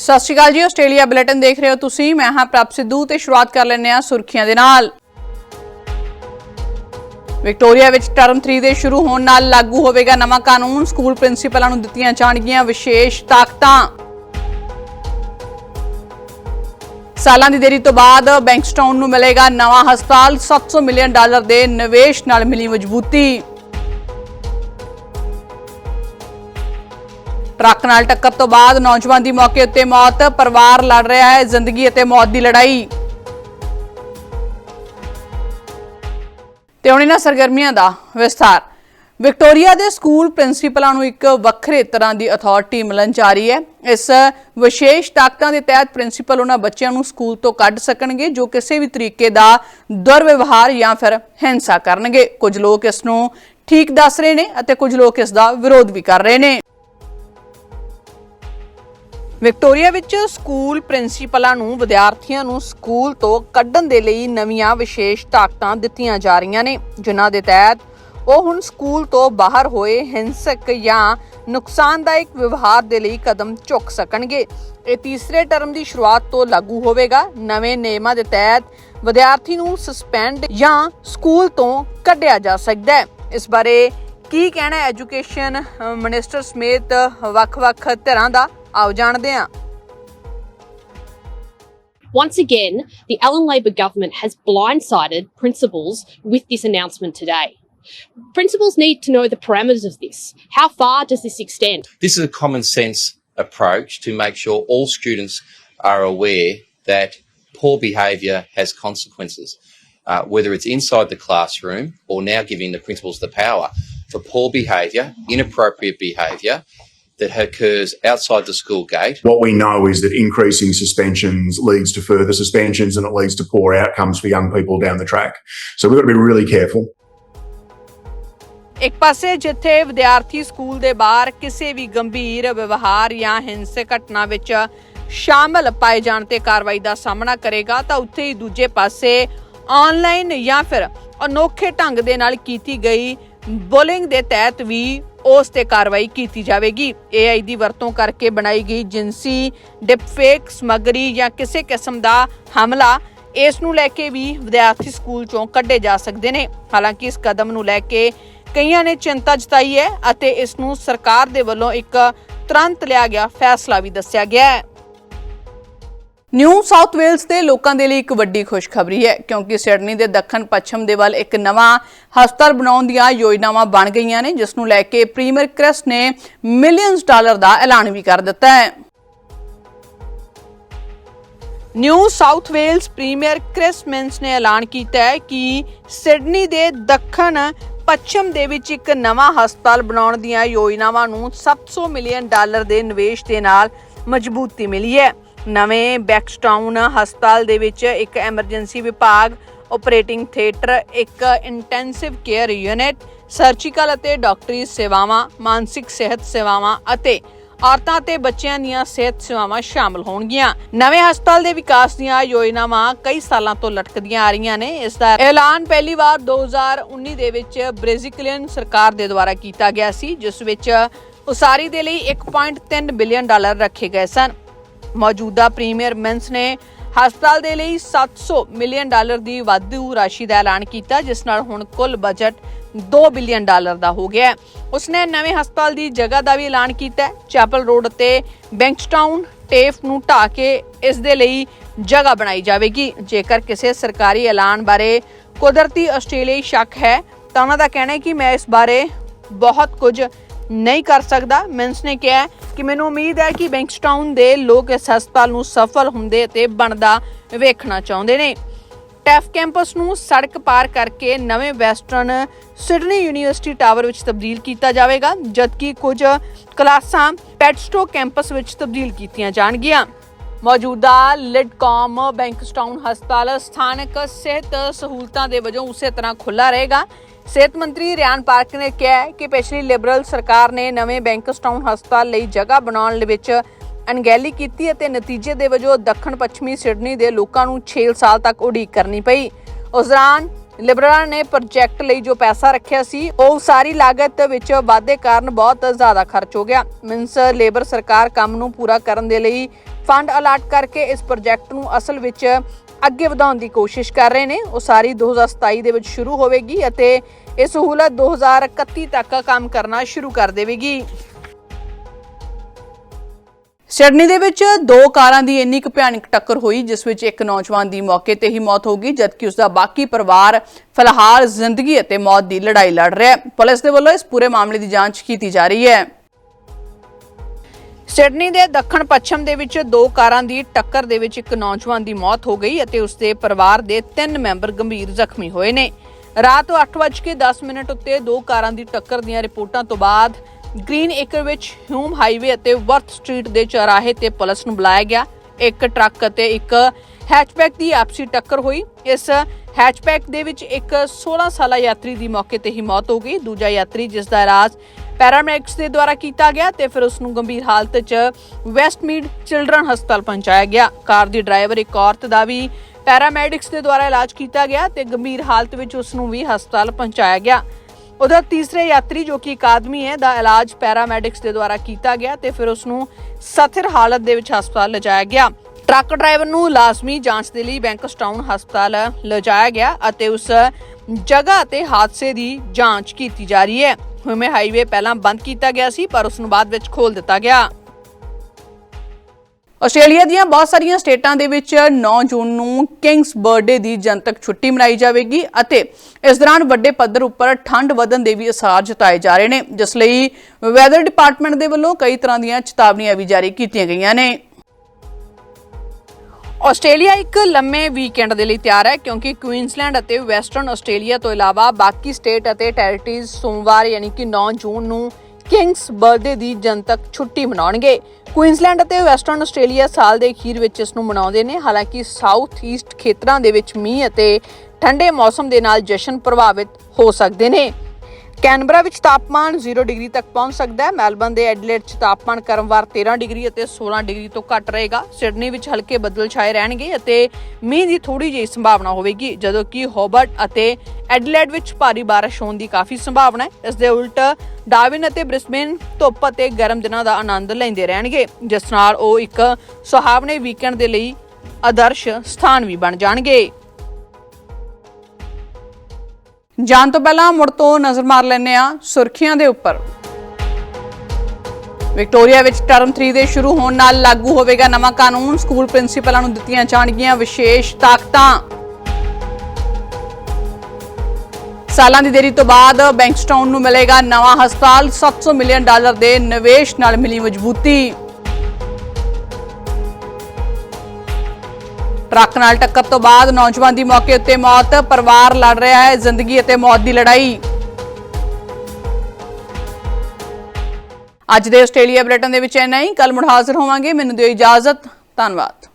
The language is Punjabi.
ਸਤਿ ਸ਼੍ਰੀ ਅਕਾਲ ਜੀ, ਆਸਟ੍ਰੇਲੀਆ ਬੁਲੇਟਿਨ ਦੇਖ ਰਹੇ ਹੋ ਤੁਸੀਂ। ਮੈਂ ਹਾਂ ਪ੍ਰਭ ਸਿੱਧੂ ਤੇ ਸ਼ੁਰੂਆਤ ਕਰ ਲੈਂਦੇ ਹਾਂ ਸੁਰਖੀਆਂ ਦੇ ਨਾਲ। ਵਿਕਟੋਰੀਆ ਵਿੱਚ ਟਰਮ 3 ਦੇ ਸ਼ੁਰੂ ਹੋਣ ਨਾਲ ਲਾਗੂ ਹੋਵੇਗਾ ਨਵਾਂ ਕਾਨੂੰਨ। ਸਕੂਲ ਪ੍ਰਿੰਸੀਪਲਾਂ ਨੂੰ ਦਿੱਤੀਆਂ ਜਾਣਗੀਆਂ ਵਿਸ਼ੇਸ਼ ਤਾਕਤਾਂ। ਸਾਲਾਂ ਦੀ ਦੇਰੀ ਤੋਂ ਬਾਅਦ ਬੈਂਕਸਟਾਊਨ ਨੂੰ ਮਿਲੇਗਾ ਨਵਾਂ ਹਸਪਤਾਲ। 700 ਮਿਲੀਅਨ ਡਾਲਰ ਦੇ ਨਿਵੇਸ਼ ਨਾਲ ਮਿਲੀ ਮਜ਼ਬੂਤੀ। ਟਰੱਕ ਨਾਲ ਟੱਕਰ ਤੋਂ ਬਾਅਦ ਨੌਜਵਾਨ ਦੀ ਮੌਕੇ ਉੱਤੇ ਮੌਤ, ਪਰਿਵਾਰ ਲੜ ਰਿਹਾ ਹੈ, ਜ਼ਿੰਦਗੀ ਅਤੇ ਮੌਤ ਦੀ ਲੜਾਈ। ਤੇ ਹੁਣ ਇਹਨਾਂ ਸਰਗਰਮੀਆਂ ਦਾ ਵਿਸਥਾਰ। ਵਿਕਟੋਰੀਆ ਦੇ ਸਕੂਲ ਪ੍ਰਿੰਸੀਪਲਾਂ ਨੂੰ ਇੱਕ ਵੱਖਰੇ ਤਰ੍ਹਾਂ ਦੀ ਅਥਾਰਟੀ ਮਿਲਣ ਜਾ ਰਹੀ ਹੈ। ਇਸ ਵਿਸ਼ੇਸ਼ ਤਾਕਤਾਂ ਦੇ ਤਹਿਤ ਪ੍ਰਿੰਸੀਪਲ ਉਹਨਾਂ ਬੱਚਿਆਂ ਨੂੰ ਸਕੂਲ ਤੋਂ ਕੱਢ ਸਕਣਗੇ, ਜੋ ਕਿਸੇ ਵੀ ਤਰੀਕੇ ਦਾ ਦੁਰਵਿਵਹਾਰ ਜਾਂ ਫਿਰ ਹਿੰਸਾ ਕਰਨਗੇ। ਕੁਝ ਲੋਕ ਇਸ ਨੂੰ ਠੀਕ ਦੱਸ ਰਹੇ ਨੇ ਅਤੇ ਕੁਝ ਲੋਕ ਇਸ ਦਾ ਵਿਰੋਧ ਵੀ ਕਰ ਰਹੇ ਨੇ। ਵਿਕਟੋਰੀਆ ਵਿੱਚ ਸਕੂਲ ਪ੍ਰਿੰਸੀਪਲਾਂ ਨੂੰ, ਵਿਦਿਆਰਥੀਆਂ ਨੂੰ ਸਕੂਲ ਤੋਂ ਕੱਢਣ ਦੇ ਲਈ ਨਵੀਆਂ ਵਿਸ਼ੇਸ਼ ਤਾਕਤਾਂ ਦਿੱਤੀਆਂ ਜਾ ਰਹੀਆਂ ਨੇ, ਜਿਨ੍ਹਾਂ ਦੇ ਤਹਿਤ ਉਹ ਹੁਣ ਸਕੂਲ ਤੋਂ ਬਾਹਰ ਹੋਏ ਹਿੰਸਕ ਜਾਂ ਨੁਕਸਾਨਦਾਇਕ ਵਿਵਹਾਰ ਦੇ ਲਈ ਕਦਮ ਚੁੱਕ ਸਕਣਗੇ। ਇਹ ਤੀਸਰੇ ਟਰਮ ਦੀ ਸ਼ੁਰੂਆਤ ਤੋਂ ਲਾਗੂ ਹੋਵੇਗਾ। ਨਵੇਂ ਨਿਯਮਾਂ ਦੇ ਤਹਿਤ ਵਿਦਿਆਰਥੀ ਨੂੰ ਸਸਪੈਂਡ ਜਾਂ ਸਕੂਲ ਤੋਂ ਕੱਢਿਆ ਜਾ ਸਕਦਾ ਹੈ। ਇਸ ਬਾਰੇ ਕੀ ਕਹਿਣਾ ਐਜੂਕੇਸ਼ਨ ਮਿਨਿਸਟਰ ਸਮੇਤ ਵੱਖ-ਵੱਖ ਧਿਰਾਂ ਦਾ ਆਓ ਜਾਣਦੇ ਹਾਂ Once again, the Allen Labor government has blindsided principals with this announcement today. Principals need to know the parameters of this. How far does this extend? This is a common sense approach to make sure all students are aware that poor behaviour has consequences, uh, whether it's inside the classroom or now giving the principals the power for poor behaviour, inappropriate behaviour that occurs outside the school gate What we know is that increasing suspensions leads to further suspensions and it leads to poor outcomes for young people down the track. So we've got to be really careful. ਇੱਕ ਪਾਸੇ ਜਿੱਥੇ ਵਿਦਿਆਰਥੀ ਸਕੂਲ ਦੇ ਬਾਹਰ ਕਿਸੇ ਵੀ ਗੰਭੀਰ ਵਿਵਹਾਰ ਜਾਂ ਹਿੰਸਕ ਘਟਨਾ ਵਿੱਚ ਸ਼ਾਮਲ ਪਾਏ ਜਾਣ ਤੇ ਕਾਰਵਾਈ ਦਾ ਸਾਹਮਣਾ ਕਰੇਗਾ ਤਾਂ ਉੱਥੇ ਹੀ ਦੂਜੇ ਪਾਸੇ ਆਨਲਾਈਨ ਜਾਂ ਫਿਰ ਅਨੋਖੇ ਢੰਗ ਦੇ ਨਾਲ ਕੀਤੀ ਗਈ ਬੁਲਿੰਗ ਦੇ ਤਹਿਤ ਵੀ ਉਸ ਤੇ ਕਾਰਵਾਈ ਕੀਤੀ ਜਾਵੇਗੀ। AI ਦੀ ਵਰਤੋਂ ਕਰਕੇ ਬਣਾਈ ਗਈ ਜਿੰਸੀ, ਡਿਪਫੇਕ, ਸਮੱਗਰੀ ਜਾਂ ਕਿਸੇ ਕਿਸਮ ਦਾ ਹਮਲਾ, ਇਸ ਨੂੰ ਲੈ ਕੇ ਵੀ ਵਿਦਿਆਰਥੀ ਸਕੂਲ ਚੋਂ ਕੱਢੇ ਜਾ ਸਕਦੇ ਨੇ। ਹਾਲਾਂਕਿ ਇਸ ਕਦਮ ਨੂੰ ਲੈ ਕੇ ਕਈਆਂ ਨੇ ਚਿੰਤਾ ਜਤਾਈ ਹੈ ਅਤੇ ਇਸ ਨੂੰ ਸਰਕਾਰ ਦੇ ਵੱਲੋਂ ਇੱਕ ਤੁਰੰਤ ਲਿਆ ਗਿਆ ਫੈਸਲਾ ਵੀ ਦੱਸਿਆ ਗਿਆ ਹੈ। ਨਿਊ ਸਾਊਥ ਵੇਲਸ ਦੇ ਲੋਕਾਂ ਦੇ ਲਈ ਇੱਕ ਵੱਡੀ ਖੁਸ਼ਖਬਰੀ ਹੈ, ਕਿਉਂਕਿ ਸਿਡਨੀ ਦੇ ਦੱਖਣ ਪੱਛਮ ਦੇ ਵੱਲ ਇੱਕ ਨਵਾਂ ਹਸਪਤਾਲ ਬਣਾਉਣ ਦੀਆਂ ਯੋਜਨਾਵਾਂ ਬਣ ਗਈਆਂ ਨੇ, ਜਿਸ ਨੂੰ ਲੈ ਕੇ ਪ੍ਰੀਮੀਅਰ ਕ੍ਰਿਸ ਨੇ ਮਿਲੀਅਨਸ ਡਾਲਰ ਦਾ ਐਲਾਨ ਵੀ ਕਰ ਦਿੱਤਾ ਹੈ। New South Wales premier Chris Minns ਨੇ ਐਲਾਨ ਕੀਤਾ ਹੈ ਕਿ ਸਿਡਨੀ ਦੇ ਦੱਖਣ ਪੱਛਮ ਦੇ ਵਿੱਚ ਇੱਕ ਨਵਾਂ ਹਸਪਤਾਲ ਬਣਾਉਣ ਦੀਆਂ ਯੋਜਨਾਵਾਂ ਨੂੰ 700 ਮਿਲੀਅਨ ਡਾਲਰ ਦੇ ਨਿਵੇਸ਼ ਦੇ ਨਾਲ ਮਜ਼ਬੂਤੀ ਮਿਲੀ ਹੈ। ਨਵੇਂ ਬੈਕਸਟਾਊਨ ਹਸਪਤਾਲ ਦੇ ਵਿੱਚ ਇੱਕ ਐਮਰਜੈਂਸੀ ਵਿਭਾਗ ਆਪਰੇਟਿੰਗ ਥੀਏਟਰ, ਇੱਕ ਇੰਟੈਂਸਿਵ ਕੇਅਰ ਯੂਨਿਟ, ਸਰਜੀਕਲ ਅਤੇ ਡਾਕਟਰੀ ਸੇਵਾਵਾਂ, ਮਾਨਸਿਕ ਸਿਹਤ ਸੇਵਾਵਾਂ ਅਤੇ ਔਰਤਾਂ ਤੇ ਬੱਚਿਆਂ ਦੀਆਂ ਸਿਹਤ ਸੇਵਾਵਾਂ ਸ਼ਾਮਲ ਹੋਣਗੀਆਂ। ਨਵੇਂ ਹਸਪਤਾਲ ਦੇ ਵਿਕਾਸ ਦੀਆਂ ਯੋਜਨਾਵਾਂ ਕਈ ਸਾਲਾਂ ਤੋਂ ਲਟਕਦੀਆਂ ਆ ਰਹੀਆਂ ਨੇ। ਇਸ ਦਾ ਐਲਾਨ ਪਹਿਲੀ ਵਾਰ 2019 ਦੇ ਵਿੱਚ ਬ੍ਰੇਜ਼ੀਲੀਅਨ ਸਰਕਾਰ ਦੇ ਦੁਆਰਾ ਕੀਤਾ ਗਿਆ ਸੀ, ਜਿਸ ਵਿੱਚ ਉਸਾਰੀ ਦੇ ਲਈ 1.3 ਬਿਲੀਅਨ ਡਾਲਰ ਰੱਖੇ ਗਏ ਸਨ। ਮੌਜੂਦਾ ਪ੍ਰੀਮੀਅਰ ਮਿੰਸ ਨੇ ਹਸਪਤਾਲ ਦੇ ਲਈ 700 ਮਿਲੀਅਨ ਡਾਲਰ ਦੀ ਵਾਧੂ ਰਾਸ਼ੀ ਦਾ ਐਲਾਨ ਕੀਤਾ, ਜਿਸ ਨਾਲ ਹੁਣ ਕੁੱਲ ਬਜਟ 2 ਬਿਲੀਅਨ ਡਾਲਰ ਦਾ ਹੋ ਗਿਆ ਉਸਨੇ ਨਵੇਂ ਹਸਪਤਾਲ ਦੀ ਜਗ੍ਹਾ ਦਾ ਵੀ ਐਲਾਨ ਕੀਤਾ ਹੈ। ਚੈਪਲ ਰੋਡ ਅਤੇ ਬੈਂਕਸਟਾਊਨ ਟੇਫ ਨੂੰ ਢਾ ਕੇ ਇਸ ਦੇ ਲਈ ਜਗ੍ਹਾ ਬਣਾਈ ਜਾਵੇਗੀ। ਜੇਕਰ ਕਿਸੇ ਸਰਕਾਰੀ ਐਲਾਨ ਬਾਰੇ ਕੁਦਰਤੀ ਆਸਟ੍ਰੇਲੀਆਈ ਸ਼ੱਕ ਹੈ, ਤਾਂ ਉਹਨਾਂ ਦਾ ਕਹਿਣਾ ਹੈ ਕਿ ਮੈਂ ਇਸ ਬਾਰੇ ਬਹੁਤ ਕੁਝ ਨਹੀਂ ਕਰ ਸਕਦਾ। ਮਿੰਸ ਨੇ ਕਿਹਾ ਕਿ ਮੈਨੂੰ ਉਮੀਦ ਹੈ ਕਿ ਬੈਂਕਸਟਾਊਨ ਦੇ ਲੋਕ ਇਸ ਹਸਪਤਾਲ ਨੂੰ ਸਫਲ ਹੁੰਦੇ ਤੇ ਬਣਦਾ ਵੇਖਣਾ ਚਾਹੁੰਦੇ ਨੇ। ਟੈਫ ਕੈਂਪਸ ਨੂੰ ਸੜਕ ਪਾਰ ਕਰਕੇ ਨਵੇਂ ਵੈਸਟਰਨ ਸਿਡਨੀ ਯੂਨੀਵਰਸਿਟੀ ਟਾਵਰ ਵਿੱਚ ਤਬਦੀਲ ਕੀਤਾ ਜਾਵੇਗਾ, ਜਦਕਿ ਕੁਝ ਕਲਾਸਾਂ ਪੈਟਸਟੋ ਕੈਂਪਸ ਵਿੱਚ ਤਬਦੀਲ ਕੀਤੀਆਂ ਜਾਣਗੀਆਂ। ਮੌਜੂਦਾ ਲਿਡਕਾਮ ਬੈਂਕਸਟਾਊਨ ਹਸਪਤਾਲ ਸਥਾਨਕ ਸਿਹਤ ਸਹੂਲਤਾਂ ਦੇ ਵਜੋਂ ਉਸੇ ਤਰ੍ਹਾਂ ਖੁੱਲਾ ਰਹੇਗਾ। ਸਿਹਤ ਮੰਤਰੀ ਰਿਆਨ ਪਾਰਕ ਨੇ ਕਿਹਾ ਕਿ ਪਿਛਲੀ ਲਿਬਰਲ ਸਰਕਾਰ ਨੇ ਨਵੇਂ ਬੈਂਕਸਟਾਊਨ ਹਸਪਤਾਲ ਲਈ ਜਗ੍ਹਾ ਬਣਾਉਣ ਦੇ ਵਿੱਚ ਅਣਗਹਿਲੀ ਕੀਤੀ ਅਤੇ ਨਤੀਜੇ ਦੇ ਵਜੋਂ ਦੱਖਣ ਪੱਛਮੀ ਸਿਡਨੀ ਦੇ ਲੋਕਾਂ ਨੂੰ 6 ਸਾਲ ਤੱਕ ਉਡੀਕ ਕਰਨੀ ਪਈ। ਉਸ ਦੌਰਾਨ ਲਿਬਰਲਾਂ ਨੇ ਪ੍ਰੋਜੈਕਟ ਲਈ ਜੋ ਪੈਸਾ ਰੱਖਿਆ ਸੀ, ਉਹ ਸਾਰੀ ਲਾਗਤ ਵਿੱਚ ਵਾਧੇ ਕਾਰਨ ਬਹੁਤ ਜ਼ਿਆਦਾ ਖਰਚ ਹੋ ਗਿਆ। ਮਿੰਸ ਲੇਬਰ ਸਰਕਾਰ ਕੰਮ ਨੂੰ ਪੂਰਾ ਕਰਨ ਦੇ ਲਈ ਫੰਡ ਅਲਾਟ ਕਰਕੇ ਇਸ ਪ੍ਰੋਜੈਕਟ ਨੂੰ ਅਸਲ ਵਿੱਚ ਅੱਗੇ ਵਧਾਉਣ ਦੀ ਕੋਸ਼ਿਸ਼ ਕਰ ਰਹੇ ਨੇ। ਉਸਾਰੀ 2027 ਦੇ ਵਿੱਚ ਸ਼ੁਰੂ ਹੋਵੇਗੀ ਅਤੇ ਇਹ ਸਹੂਲਤ 2031 ਤੱਕ ਕੰਮ ਕਰਨਾ ਸ਼ੁਰੂ ਕਰ ਦੇਵੇਗੀ। ਸਿਡਨੀ ਦੇ ਵਿੱਚ ਦੋ ਕਾਰਾਂ ਦੀ ਇੰਨੀ ਕੁ ਭਿਆਨਕ ਟੱਕਰ ਹੋਈ, ਜਿਸ ਵਿੱਚ ਇੱਕ ਨੌਜਵਾਨ ਦੀ ਮੌਕੇ ਤੇ ਹੀ ਮੌਤ ਹੋ ਗਈ, ਜਦਕਿ ਉਸ ਦਾ ਬਾਕੀ ਪਰਿਵਾਰ ਫਿਲਹਾਲ ਜ਼ਿੰਦਗੀ ਅਤੇ ਮੌਤ ਦੀ ਲੜਾਈ ਲੜ ਰਿਹਾ ਹੈ। ਪੁਲਿਸ ਦੇ ਵੱਲੋਂ ਇਸ ਪੂਰੇ ਮਾਮਲੇ ਦੀ ਜਾਂਚ ਕੀਤੀ ਜਾ ਰਹੀ ਹੈ। ਸਿਡਨੀ ਦੇ ਦੱਖਣ ਪੱਛਮ ਦੇ ਵਿੱਚ ਦੋ ਕਾਰਾਂ ਦੀ ਟੱਕਰ ਦੇ ਵਿੱਚ ਇੱਕ ਨੌਜਵਾਨ ਦੀ ਮੌਤ ਹੋ ਗਈ ਅਤੇ ਉਸ ਦੇ ਪਰਿਵਾਰ ਦੇ ਤਿੰਨ ਮੈਂਬਰ ਗੰਭੀਰ ਜ਼ਖਮੀ ਹੋਏ ਨੇ। ਰਾਤ 8:10 ਮਿੰਟ ਉੱਤੇ ਦੋ ਕਾਰਾਂ ਦੀ ਟੱਕਰ ਦੀਆਂ ਰਿਪੋਰਟਾਂ ਤੋਂ ਬਾਅਦ ਗ੍ਰੀਨ ਏਕਰ ਵਿੱਚ ਹਿਊਮ ਹਾਈਵੇ ਅਤੇ ਵਰਥ ਸਟਰੀਟ ਦੇ ਚੌਰਾਹੇ ਤੇ ਪੁਲਿਸ ਨੂੰ ਬੁਲਾਇਆ ਗਿਆ। ਇੱਕ ਟਰੱਕ ਅਤੇ ਇੱਕ ਹੈਚਬੈਕ ਦੀ ਆਪਸੀ ਟੱਕਰ ਹੋਈ। ਇਸ ਹੈਚਬੈਕ ਦੇ ਵਿੱਚ ਇੱਕ 16 ਸਾਲਾ ਯਾਤਰੀ ਦੀ ਮੌਕੇ ਤੇ ਹੀ ਮੌਤ ਹੋ ਗਈ। ਦੂਜਾ ਯਾਤਰੀ ਜਿਸ ਦਾ ਇਲਾਜ ਪੈਰਾਮੈਡਿਕਸ ਦੇ ਦੁਆਰਾ ਕੀਤਾ ਗਿਆ ਤੇ ਫਿਰ ਉਸ ਨੂੰ ਗੰਭੀਰ ਹਾਲਤ 'ਚ ਵੈਸਟਮੀਡ ਚਿਲਡਰਨ ਹਸਪਤਾਲ ਪਹੁੰਚਾਇਆ ਗਿਆ। ਕਾਰ ਦੀ ਡਰਾਈਵਰ ਇੱਕ ਔਰਤ ਦਾ ਵੀ ਪੈਰਾਮੈਡਿਕਸ ਦੇ ਦੁਆਰਾ ਇਲਾਜ ਕੀਤਾ ਗਿਆ ਤੇ ਗੰਭੀਰ ਹਾਲਤ ਵਿੱਚ ਉਸ ਨੂੰ ਵੀ ਹਸਪਤਾਲ ਪਹੁੰਚਾਇਆ ਗਿਆ। ਉਧਰ ਤੀਸਰੇ ਯਾਤਰੀ ਜੋ ਕਿ ਇੱਕ ਆਦਮੀ ਹੈ, ਦਾ ਇਲਾਜ ਪੈਰਾਮੈਡਿਕਸ ਦੇ ਦੁਆਰਾ ਕੀਤਾ ਗਿਆ ਤੇ ਫਿਰ ਉਸ ਨੂੰ ਸਥਿਰ ਹਾਲਤ ਦੇ ਵਿੱਚ ਹਸਪਤਾਲ ਲਿਜਾਇਆ ਗਿਆ। ਟਰੱਕ ਡਰਾਈਵਰ ਨੂੰ ਲਾਜ਼ਮੀ ਜਾਂਚ ਦੇ ਲਈ ਬੈਂਕਸਟਾਊਨ ਹਸਪਤਾਲ ਲਿਜਾਇਆ ਗਿਆ ਅਤੇ ਉਸ ਜਗ੍ਹਾ ਤੇ ਹਾਦਸੇ ਦੀ ਜਾਂਚ ਕੀਤੀ ਜਾ ਰਹੀ ਹੈ। ਹਿਊਮੇ ਹਾਈਵੇ ਪਹਿਲਾਂ ਬੰਦ ਕੀਤਾ ਗਿਆ ਸੀ, ਪਰ ਉਸ ਨੂੰ ਬਾਅਦ ਵਿੱਚ ਖੋਲ ਦਿੱਤਾ ਗਿਆ। ਆਸਟ੍ਰੇਲੀਆ ਦੀਆਂ ਬਹੁਤ ਸਾਰੀਆਂ ਸਟੇਟਾਂ ਦੇ ਵਿੱਚ 9 ਜੂਨ ਨੂੰ ਕਿੰਗਸ ਬਰਥਡੇ ਦੀ ਜਨਤਕ ਛੁੱਟੀ ਮਨਾਈ ਜਾਵੇਗੀ ਅਤੇ ਇਸ ਦੌਰਾਨ ਵੱਡੇ ਪੱਧਰ ਉੱਪਰ ਠੰਡ ਵਧਣ ਦੇ ਵੀ ਅਸਾਰ ਜਤਾਏ ਜਾ ਰਹੇ ਨੇ, ਜਿਸ ਲਈ ਵੈਦਰ ਡਿਪਾਰਟਮੈਂਟ ਦੇ ਵੱਲੋਂ ਕਈ ਤਰ੍ਹਾਂ ਦੀਆਂ ਚੇਤਾਵਨੀਆਂ ਵੀ ਜਾਰੀ ਕੀਤੀਆਂ ਗਈਆਂ ਨੇ। ਆਸਟ੍ਰੇਲੀਆ ਇੱਕ ਲੰਮੇ ਵੀਕਐਂਡ ਦੇ ਲਈ ਤਿਆਰ ਹੈ ਕਿਉਂਕਿ ਕੁਈਨਸਲੈਂਡ ਅਤੇ ਵੈਸਟਰਨ ਆਸਟ੍ਰੇਲੀਆ ਤੋਂ ਇਲਾਵਾ ਬਾਕੀ ਸਟੇਟ ਅਤੇ ਟੈਰੀਟਰੀਜ਼ ਸੋਮਵਾਰ ਯਾਨੀ ਕਿ 9 ਜੂਨ ਨੂੰ ਕਿੰਗਸ ਬਰਥਡੇ ਦੀ ਜਨਤਕ ਛੁੱਟੀ ਮਨਾਉਣਗੇ। ਕੁਈਨਸਲੈਂਡ ਅਤੇ ਵੈਸਟਰਨ ਆਸਟ੍ਰੇਲੀਆ ਸਾਲ ਦੇ ਅਖੀਰ ਵਿੱਚ ਇਸ ਨੂੰ ਮਨਾਉਂਦੇ ਨੇ। ਹਾਲਾਂਕਿ ਸਾਊਥ ਈਸਟ ਖੇਤਰਾਂ ਦੇ ਵਿੱਚ ਮੀਂਹ ਅਤੇ ਠੰਡੇ ਮੌਸਮ ਦੇ ਨਾਲ ਜਸ਼ਨ ਪ੍ਰਭਾਵਿਤ ਹੋ ਸਕਦੇ ਨੇ। ਕੈਨਬਰਾ ਵਿੱਚ ਤਾਪਮਾਨ 0 ਡਿਗਰੀ ਤੱਕ ਪਹੁੰਚ ਸਕਦਾ ਹੈ। ਮੈਲਬਨ ਦੇ ਐਡਲੇਡ 'ਚ ਤਾਪਮਾਨ ਕਰਮਵਾਰ 13 ਡਿਗਰੀ ਅਤੇ 16 ਡਿਗਰੀ ਤੋਂ ਘੱਟ ਰਹੇਗਾ। ਸਿਡਨੀ ਵਿੱਚ ਹਲਕੇ ਬੱਦਲ ਛਾਏ ਰਹਿਣਗੇ ਅਤੇ ਮੀਂਹ ਦੀ ਥੋੜੀ ਜਿਹੀ ਸੰਭਾਵਨਾ ਹੋਵੇਗੀ, ਜਦੋਂ ਕਿ ਹੋਬਰਟ ਅਤੇ ਐਡਲੇਡ ਵਿੱਚ ਭਾਰੀ ਬਾਰਿਸ਼ ਹੋਣ ਦੀ ਕਾਫੀ ਸੰਭਾਵਨਾ ਹੈ। ਇਸ ਦੇ ਉਲਟ ਡਾਰਵਿਨ ਅਤੇ ਬ੍ਰਿਸਬੇਨ ਧੁੱਪ ਅਤੇ ਗਰਮ ਦਿਨਾਂ ਦਾ ਆਨੰਦ ਲੈਂਦੇ ਰਹਿਣਗੇ, ਜਿਸ ਨਾਲ ਉਹ ਇੱਕ ਸੁਹਾਵਣੇ ਵੀਕਐਂਡ ਦੇ ਲਈ ਆਦਰਸ਼ ਸਥਾਨ ਵੀ ਬਣ ਜਾਣਗੇ। ਜਾਣ ਤੋਂ ਪਹਿਲਾਂ ਮੁੜ ਤੋਂ ਨਜ਼ਰ ਮਾਰ ਲੈਂਦੇ ਆ ਸੁਰਖੀਆਂ ਦੇ ਉੱਪਰ। ਵਿਕਟੋਰੀਆ ਵਿੱਚ ਟਰਮ 3 ਦੇ ਸ਼ੁਰੂ ਹੋਣ ਨਾਲ ਲਾਗੂ ਹੋਵੇਗਾ ਨਵਾਂ ਕਾਨੂੰਨ। ਸਕੂਲ ਪ੍ਰਿੰਸੀਪਲਾਂ ਨੂੰ ਦਿੱਤੀਆਂ ਜਾਣਗੀਆਂ ਵਿਸ਼ੇਸ਼ ਤਾਕਤਾਂ। ਸਾਲਾਂ ਦੀ ਦੇਰੀ ਤੋਂ ਬਾਅਦ ਬੈਂਕਸਟਾਊਨ ਨੂੰ ਮਿਲੇਗਾ ਨਵਾਂ ਹਸਪਤਾਲ। 700 ਮਿਲੀਅਨ ਡਾਲਰ ਦੇ ਨਿਵੇਸ਼ ਨਾਲ ਮਿਲੀ ਮਜ਼ਬੂਤੀ। ਟਰੱਕ ਨਾਲ ਟੱਕਰ ਤੋਂ ਬਾਅਦ ਨੌਜਵਾਨ ਦੀ ਮੌਕੇ ਉੱਤੇ ਮੌਤ, ਪਰਿਵਾਰ ਲੜ ਰਿਹਾ ਹੈ, ਜ਼ਿੰਦਗੀ ਅਤੇ ਮੌਤ ਦੀ ਲੜਾਈ। ਅੱਜ ਦੇ ਆਸਟ੍ਰੇਲੀਆ ਬ੍ਰਿਟਨ ਦੇ ਵਿੱਚ ਇੰਨਾ ਹੀ। ਕੱਲ ਮੁੜ ਹਾਜ਼ਰ ਹੋਵਾਂਗੇ। ਮੈਨੂੰ ਦਿਓ ਇਜਾਜ਼ਤ। ਧੰਨਵਾਦ।